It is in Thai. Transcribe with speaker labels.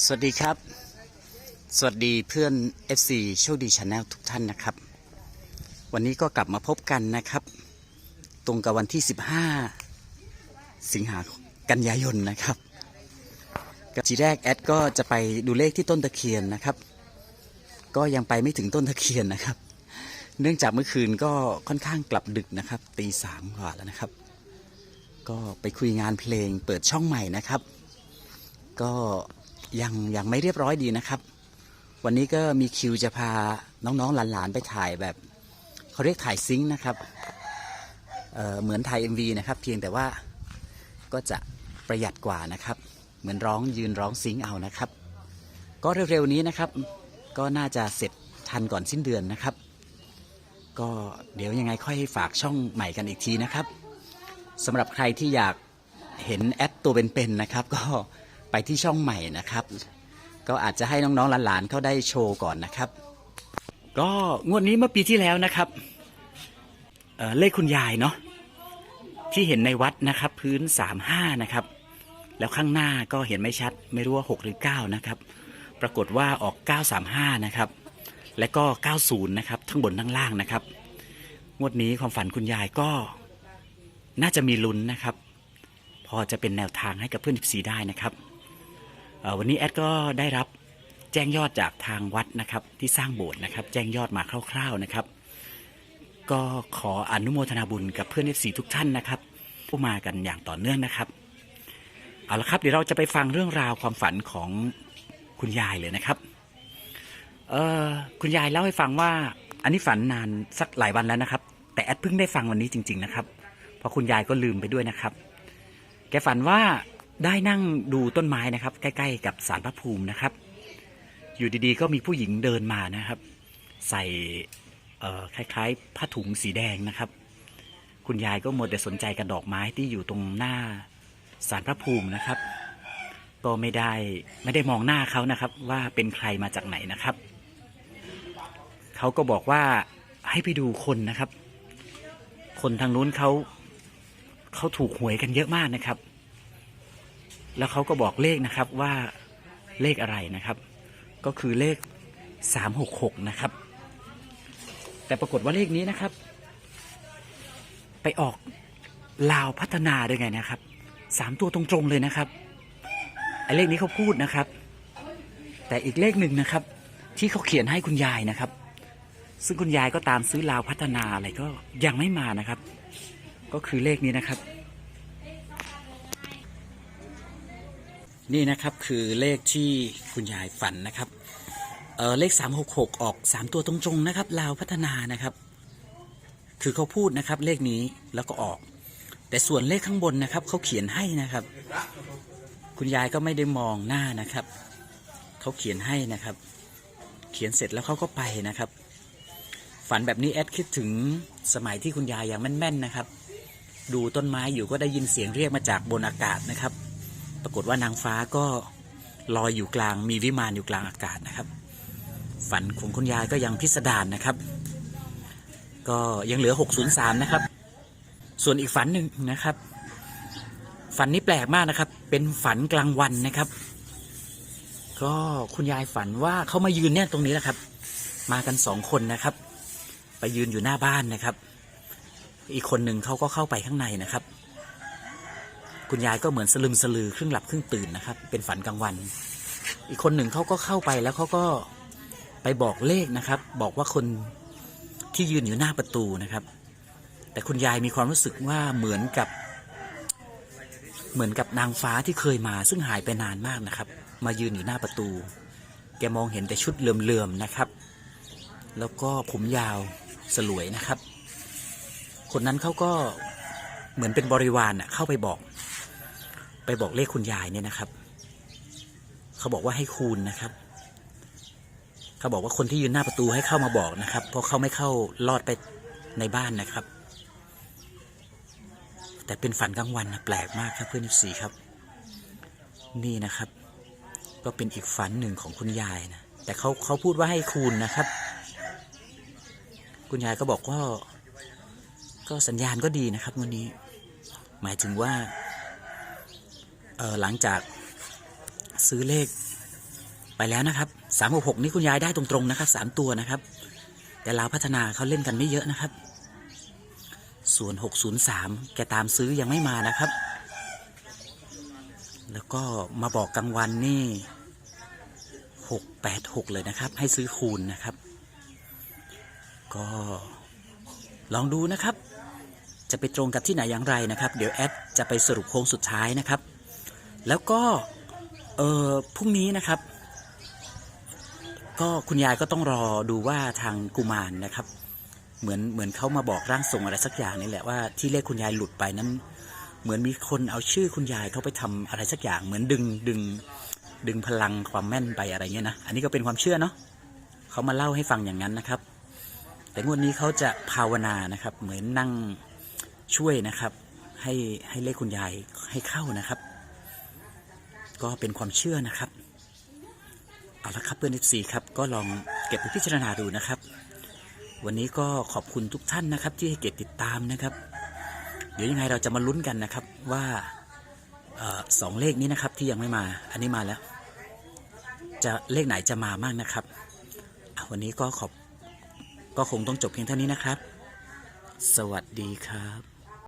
Speaker 1: สวัสดีครับ สวัสดีเพื่อน FC โชคดีชาแนลทุกท่านนะครับ วันนี้ก็กลับมาพบกันนะครับ ตรงกับวันที่ 15 สิงหากันยายนนะครับกับทีแรกแอดก็จะไปดูเลขที่ต้นตะเคียนนะครับ ก็ยังไปไม่ถึงต้นตะเคียนนะครับ เนื่องจากเมื่อคืนก็ค่อนข้างกลับดึกนะครับตีสามกว่าแล้วนะครับ ก็ไปคุยงานเพลงเปิดช่องใหม่นะครับ ก็ ยังยังไม่เรียบร้อยดีนะครับ วันนี้ก็มีคิวจะพาน้องๆหลานๆไปถ่ายแบบเขาเรียกถ่ายซิงค์นะครับเเหมือนถ่าย MV นะครับ เพียงแต่ว่าก็จะประหยัดกว่านะครับ เหมือนร้องยืนร้องซิงค์เอานะครับ ก็เร็วๆนี้นะครับ ก็น่าจะเสร็จทันก่อนสิ้นเดือนนะครับ ก็เดี๋ยวยังไงค่อยฝากช่องใหม่กันอีกทีนะครับสำหรับใครที่อยากเห็นแอดตัวเป็นๆนะครับ ก็ ไปที่ช่องใหม่นะครับ ก็อาจจะให้น้องๆหลานๆเขาได้โชว์ก่อนนะครับ ก็งวดนี้เมื่อปีที่แล้วนะครับเเลขคุณยายเนาะที่เห็นในวัดนะครับ พื้น35นะครับ แล้วข้างหน้าก็เห็นไม่ชัด ไม่รู้ว่า6หรือ9นะครับ ปรากฏว่าออก935นะครับ และก็90นย์นะครับ ทั้งบนทั้งล่างนะครับงวดนี้ความฝันคุณยายก็น่าจะมีลุ้นนะครับ พอจะเป็นแนวทางให้กับเพื่อน14ได้นะครับ วันนี้แอดก็ได้รับแจ้งยอดจากทางวัดนะครับ ที่สร้างโบสถ์นะครับ แจ้งยอดมาคร่าว ๆนะครับ ก็ขออนุโมทนาบุญกับเพื่อน FC ทุกท่านนะครับผู้มากันอย่างต่อเนื่องนะครับเอาละครับเดี๋ยวเราจะไปฟังเรื่องราวความฝันของคุณยายเลยนะครับเออคุณยายเล่าให้ฟังว่า อันนี้ฝันนานสักหลายวันแล้วนะครับ แต่แอดเพิ่งได้ฟังวันนี้จริง ๆนะครับ เพราะคุณยายก็ลืมไปด้วยนะครับ แกฝันว่า ได้นั่งดูต้นไม้นะครับ ใกล้ ๆ กับสารพระภูมินะครับ อยู่ดีๆ ก็มีผู้หญิงเดินมานะครับ ใส่คล้ายๆผ้าถุงสีแดงนะครับ คุณยายก็หมดแต่สนใจกับดอกไม้ที่อยู่ตรงหน้าสารพระภูมินะครับ ก็ไม่ได้ไม่ได้มองหน้าเขานะครับ ว่าเป็นใครมาจากไหนนะครับเขาก็บอกว่าให้ไปดูคนนะครับ คนทางนู้นเขาเขาถูกหวยกันเยอะมากนะครับ แล้วเขาก็บอกเลขนะครับว่าเลขอะไรนะครับ ก็คือเลขสามหกหกนะครับ แต่ปรากฏว่าเลขนี้นะครับ ไปออกลาวพัฒนาด้วยไงนะครับสามตัวตรงๆเลยนะครับไอ้เลขนี้เขาพูดนะครับ แต่อีกเลขหนึ่งนะครับ ที่เขาเขียนให้คุณยายนะครับ ซึ่งคุณยายก็ตามซื้อลาวพัฒนาอะไรก็ยังไม่มานะครับ ก็คือเลขนี้นะครับ นี่นะครับคือเลขที่คุณยายฝันนะครับเออเลขสามหกหกออกสามตัวตรงๆนะครับลาวพัฒนานะครับ คือเขาพูดนะครับเลขนี้แล้วก็ออก แต่ส่วนเลขข้างบนนะครับเขาเขียนให้นะครับ คุณยายก็ไม่ได้มองหน้านะครับเขาเขียนให้นะครับ เขียนเสร็จแล้วเขาก็ไปนะครับ ฝันแบบนี้แอดคิดถึงสมัยที่คุณยายยังแม่นๆนะครับ ดูต้นไม้อยู่ก็ได้ยินเสียงเรียกมาจากบนอากาศนะครับ ปรากฏว่านางฟ้าก็ลอยอยู่กลาง มีวิมานอยู่กลางอากาศนะครับ ฝันของคุณยายก็ยังพิสดารนะครับ ก็ยังเหลือ 603 นะครับ ส่วนอีกฝันหนึ่งนะครับ ฝันนี้แปลกมากนะครับ เป็นฝันกลางวันนะครับ ก็คุณยายฝันว่าเขามายืนเนี่ยตรงนี้แหละครับ มากันสองคนนะครับ ไปยืนอยู่หน้าบ้านนะครับ อีกคนหนึ่งเขาก็เข้าไปข้างในนะครับ คุณยายก็เหมือนสลึมสลือครึ่งหลับครึ่งตื่นนะครับ เป็นฝันกลางวัน อีกคนหนึ่งเขาก็เข้าไปแล้วเขาก็ไปบอกเลขนะครับ บอกว่าคนที่ยืนอยู่หน้าประตูนะครับ แต่คุณยายมีความรู้สึกว่าเหมือนกับ เหมือนกับนางฟ้าที่เคยมา ซึ่งหายไปนานมากนะครับ มายืนอยู่หน้าประตู แกมองเห็นแต่ชุดเหลื่อมๆนะครับ แล้วก็ผมยาวสลวยนะครับ คนนั้นเขาก็เหมือนเป็นบริวารเข้าไปบอก ไปบอกเลขคุณยายเนี่ยนะครับ เขาบอกว่าให้คูณนะครับ เขาบอกว่าคนที่ยืนหน้าประตูให้เข้ามาบอกนะครับ เพราะเขาไม่เข้าลอดไปในบ้านนะครับ แต่เป็นฝันกลางวันนะแปลกมากครับเพื่อนสีครับ นี่นะครับ ก็เป็นอีกฝันหนึ่งของคุณยายนะแต่เขาเขาพูดว่าให้คูณนะครับ คุณยายก็บอกว่าก็สัญญาณก็ดีนะครับวันนี้ หมายถึงว่า หลังจากซื้อเลขไปแล้วนะครับสามหกหกนี่คุณยายได้ตรงๆนะครับสามตัวนะครับ แต่ลาวพัฒนาเขาเล่นกันไม่เยอะนะครับ ส่วนหกศูนย์สามแกตามซื้อยังไม่มานะครับ แล้วก็มาบอกกลางวันนี่หกแปดหกเลยนะครับ ให้ซื้อคูณนะครับ ก็ลองดูนะครับ จะไปตรงกับที่ไหนอย่างไรนะครับ เดี๋ยวแอดจะไปสรุปโค้งสุดท้ายนะครับ แล้วก็เออพรุ่งนี้นะครับ ก็คุณยายก็ต้องรอดูว่าทางกุมารนะครับ เหมือนเหมือนเขามาบอกร่างทรงอะไรสักอย่างนี่แหละว่าที่เลขคุณยายหลุดไปนั้น เหมือนมีคนเอาชื่อคุณยายเขาไปทำอะไรสักอย่าง เหมือนดึงดึงดึงพลังความแม่นไปอะไรเงี้ยนะอันนี้ก็เป็นความเชื่อเนาะเขามาเล่าให้ฟังอย่างนั้นนะครับ แต่งวดนี้เขาจะภาวนานะครับ เหมือนนั่งช่วยนะครับ ให้ให้เลขคุณยายให้เข้านะครับ ก็เป็นความเชื่อนะครับ เอาละครับเพื่อนสีครับ ก็ลองเก็บไปพิจารณาดูนะครับ วันนี้ก็ขอบคุณทุกท่านนะครับ ที่ให้เกียรติติดตามนะครับ เดี๋ยวยังไงเราจะมาลุ้นกันนะครับว่าออสองเลขนี้นะครับที่ยังไม่มา อันนี้มาแล้ว จะเลขไหนจะมามั่งนะครับวันนี้ก็ขอบก็คงต้องจบเพียงเท่านี้นะครับ สวัสดีครับ